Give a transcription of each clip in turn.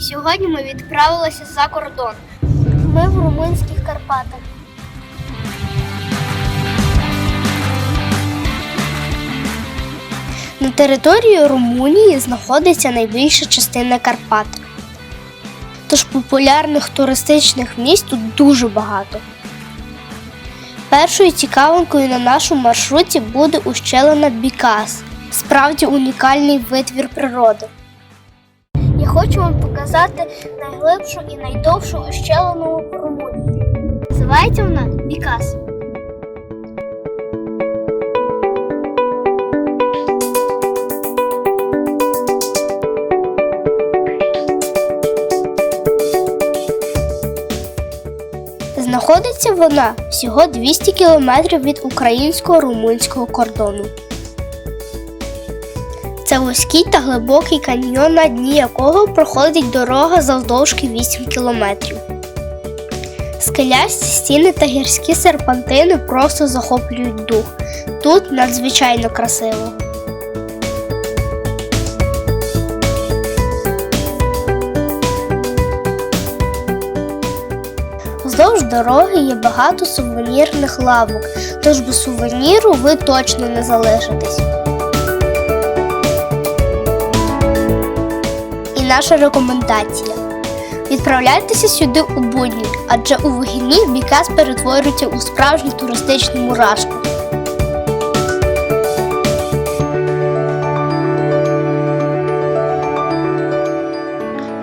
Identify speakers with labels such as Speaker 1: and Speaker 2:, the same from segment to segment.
Speaker 1: Сьогодні ми відправилися за кордон. Ми в румунських Карпатах. На території Румунії знаходиться найбільша частина Карпат. Тож популярних туристичних місць тут дуже багато. Першою цікавинкою на нашому маршруті буде ущелина Бікас. Справді унікальний витвір природи. Хочу вам показати найглибшу і найдовшу ущелину в Румунії. Називається вона Бікас. Знаходиться вона всього 200 кілометрів від українсько-румунського кордону. Це вузький та глибокий каньйон, на дні якого проходить дорога завдовжки 8 кілометрів. Скелясті стіни та гірські серпантини просто захоплюють дух. Тут надзвичайно красиво. Вздовж дороги є багато сувенірних лавок, тож без сувеніру ви точно не залишитесь. Наша рекомендація. Відправляйтеся сюди у будні, адже у вихідні Бікас перетворюється у справжню туристичну мурашку.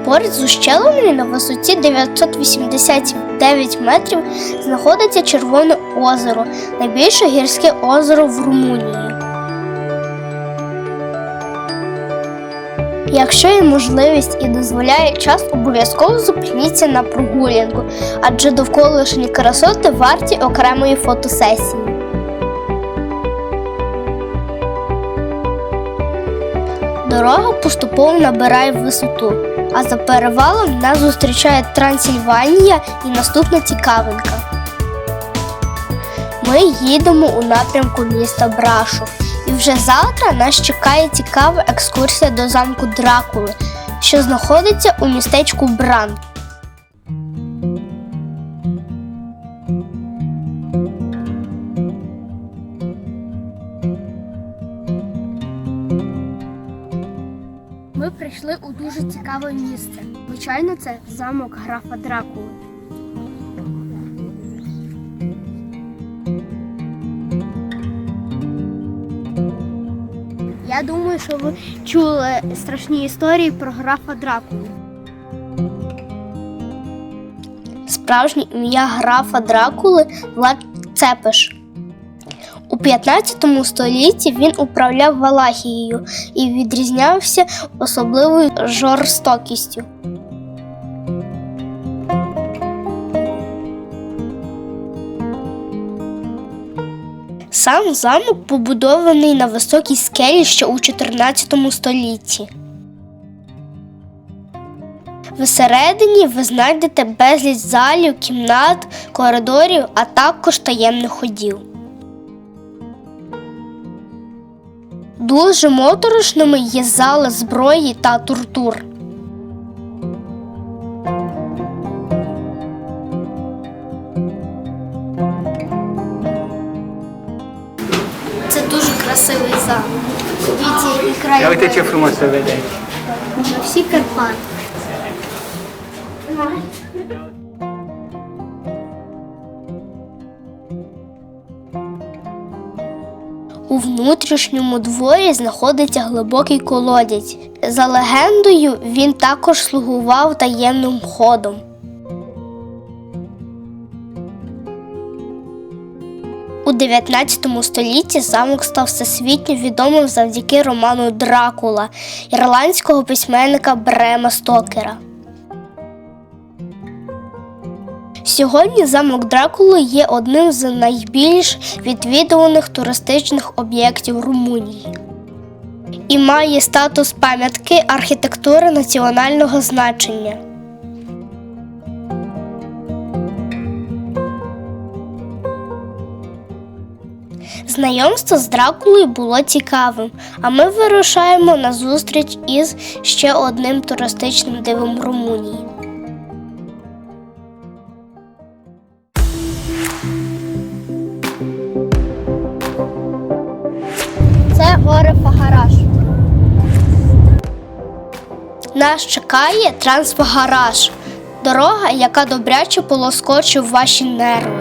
Speaker 1: Поряд з ущелиною на висоті 989 метрів знаходиться Червоне озеро, найбільше гірське озеро в Румунії. Якщо є можливість і дозволяє час, обов'язково зупиніться на прогулянку, адже довколишні красоти варті окремої фотосесії. Дорога поступово набирає висоту, а за перевалом нас зустрічає Трансильванія і наступна цікавинка. Ми їдемо у напрямку міста Брашов. Вже завтра нас чекає цікава екскурсія до замку Дракули, що знаходиться у містечку Бран. Ми прийшли у дуже цікаве місце. Звичайно, це замок графа Дракули. Я думаю, що ви чули страшні історії про графа Дракулу. Справжнє ім'я графа Дракули Влад Цепеш. У 15 столітті він управляв Валахією і відрізнявся особливою жорстокістю. Сам замок побудований на високій скелі ще у 14 столітті. Всередині ви знайдете безліч залів, кімнат, коридорів, а також таємних ходів. Дуже моторошними є зали зброї та тортур. Красивий замок. Дивіться, який край
Speaker 2: Uite ce frumos se vede
Speaker 1: на всі Карпати. У внутрішньому дворі знаходиться глибокий колодязь. За легендою, він також слугував таємним ходом. 19 столітті замок став всесвітньо відомим завдяки роману Дракула ірландського письменника Брема Стокера. Сьогодні замок Дракули є одним з найбільш відвідуваних туристичних об'єктів Румунії і має статус пам'ятки архітектури національного значення. Знайомство з Дракулою було цікавим, а ми вирушаємо на зустріч із ще одним туристичним дивом Румунії. Це гори Фагараш. Нас чекає Трансфагараш – дорога, яка добряче полоскочив ваші нерви.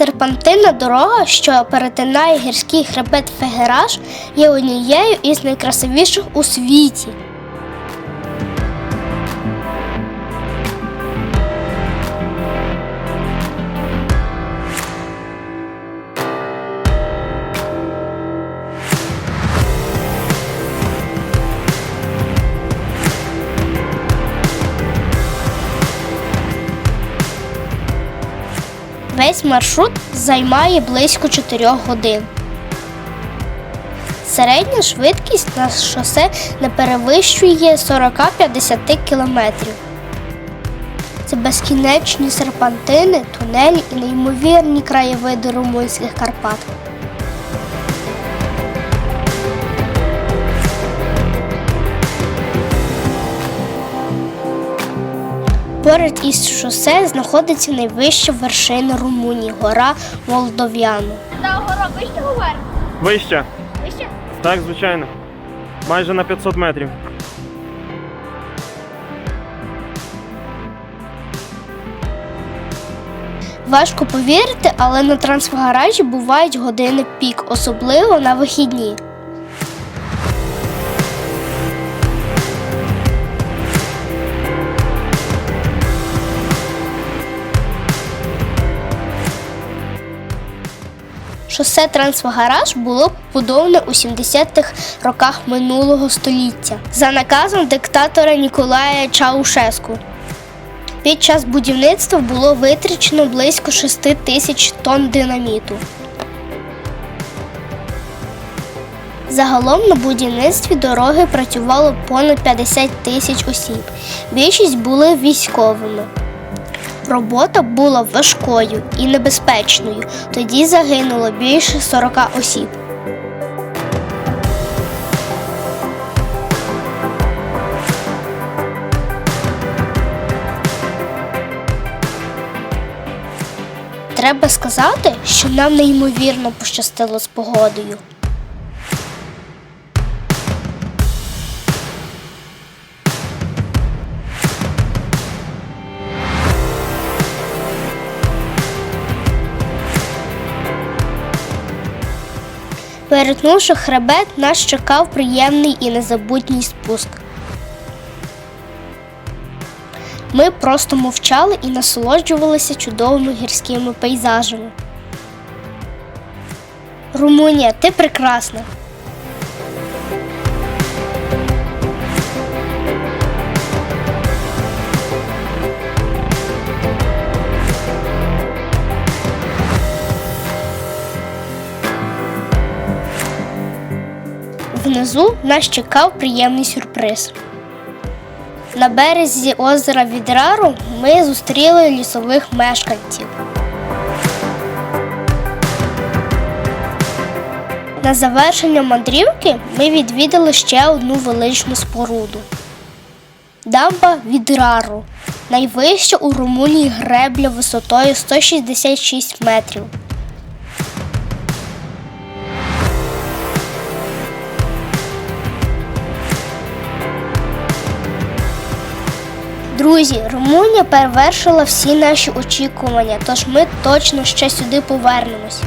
Speaker 1: Серпантинна дорога, що перетинає гірський хребет Фегераж, є однією із найкрасивіших у світі. Весь маршрут займає близько 4 годин. Середня швидкість на шосе не перевищує 40-50 км. Це безкінечні серпантини, тунелі і неймовірні краєвиди румунських Карпат. Поряд із шосе знаходиться найвища вершина Румунії гора Молдов'яну. Та гора вище говорить?
Speaker 2: Вище.
Speaker 1: Вище?
Speaker 2: Так, звичайно. Майже на 500 метрів.
Speaker 1: Важко повірити, але на трансфагаражі бувають години пік, особливо на вихідні. Шосе Трансфагараж було побудоване у 70-х роках минулого століття за наказом диктатора Ніколая Чаушеску. Під час будівництва було витрачено близько 6 тисяч тонн динаміту. Загалом на будівництві дороги працювало понад 50 тисяч осіб. Більшість були військовими. Робота була важкою і небезпечною. Тоді загинуло більше 40 осіб. Треба сказати, що нам неймовірно пощастило з погодою. Перетнувши хребет, нас чекав приємний і незабутній спуск. Ми просто мовчали і насолоджувалися чудовими гірськими пейзажами. Румунія, ти прекрасна. Внизу нас чекав приємний сюрприз. На березі озера Відрару ми зустріли лісових мешканців. На завершення мандрівки ми відвідали ще одну величну споруду. Дамба Відрару найвища у Румунії гребля висотою 166 метрів. Друзі, Румунія перевершила всі наші очікування, тож ми точно ще сюди повернемось.